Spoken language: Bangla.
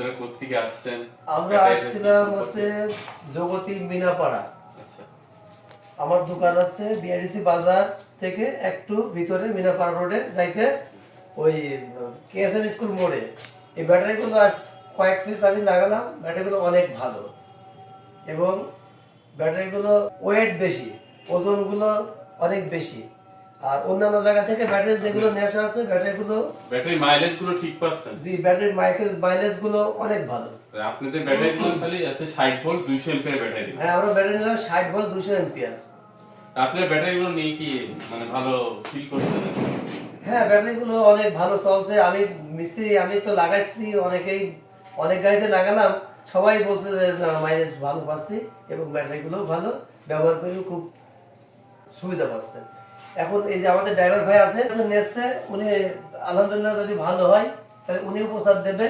আপনারা কোথেকে আসছেন? আমরা আসছিলাম হচ্ছে জগতী মিনাপাড়া। আচ্ছা। আমার দোকান আছে বিআরডিসি বাজার থেকে একটু ভিতরে মিনাপাড়া রোডে যাইতে ওই কেএসএম স্কুল মোড়ে। এই ব্যাটারিগুলো আজ কয়েক পিস আমি লাগালাম ব্যাটারিগুলো অনেক ভালো। এবং ব্যাটারিগুলো ওয়েট বেশি ওজনগুলো অনেক বেশি। আর অন্যান্য জায়গা থেকে ব্যাটারি যেগুলো নেশা আছে ব্যাটারিগুলো ব্যাটারি মাইলেজগুলো ঠিক পাচ্ছেন। জি ব্যাটারির মাইলেজগুলো অনেক ভালো। আপনাদের ব্যাটারি গুলো খালি আছে ষাট ভোল্ট দুইশো এম্পিয়ার ব্যাটারি। হ্যাঁ আমরা ব্যাটারি নিলাম ষাট ভোল্ট দুশো এম্পিয়ার আপনার ব্যাটারি গুলো নিয়ে কি মানে ভালো ফিল করছেন? হ্যাঁ ব্যাটারিগুলো অনেক ভালো চলছে। আমি মিস্ত্রি আমি তো লাগাইছি অনেকেই অনেক গাড়িতে লাগালাম। সবাই বলছে যে মাইলেজ ভালো পাচ্ছি এবং ব্যাটারিগুলো ভালো। ব্যবহার করেও খুব সুবিধা পাচ্ছে এখন এই যে আমাদের ড্রাইভার ভাই আছে নেসে উনি আলহামদুলিল্লাহ যদি ভালো হয়, তাহলে উনিও প্রসাদ দেবে।